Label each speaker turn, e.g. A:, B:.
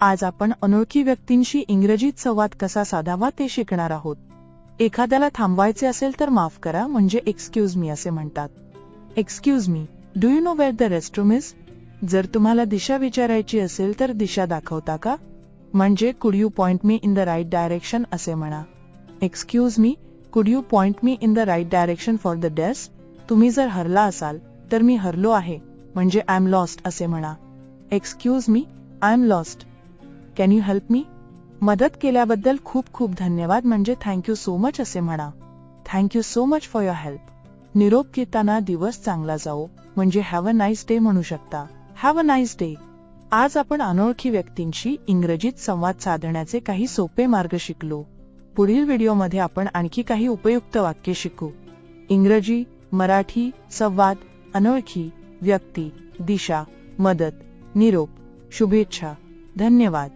A: आज आपण अनोळखी व्यक्तींशी इंग्रजीत संवाद कसा साधावा ते शिकणार आहोत. एखाद्याला थांबवायचे असेल तर माफ करा म्हणजे एक्सक्यूज मी असे म्हणतात. Excuse me do you know where the restroom is जर तुम्हाला दिशा विचारायची असेल तर दिशा दाखवता का? म्हणजे could you point me in the right direction असे म्हणा. Excuse me could you point me in the right direction for the desk तुम्ही जर हरला असाल तर मी हरलो आहे म्हणजे आय एम लॉस्ट असे म्हणा. Excuse me I am lost can you help me मदत केल्याबद्दल खूप खूप धन्यवाद म्हणजे थँक्यू सो मच असे म्हणा. Thank you so much for your help निरोप घेताना दिवस चांगला जाओ म्हणजे हॅव अ नाईस डे म्हणू शकता. हॅव अ नाईस डे आज आपण अनोळखी व्यक्तींशी इंग्रजीत संवाद साधण्याचे काही सोपे मार्ग शिकलो. पुढील व्हिडिओमध्ये आपण आणखी काही उपयुक्त वाक्य शिकू. इंग्रजी मराठी संवाद अनोळखी व्यक्ती दिशा मदत निरोप शुभेच्छा. धन्यवाद.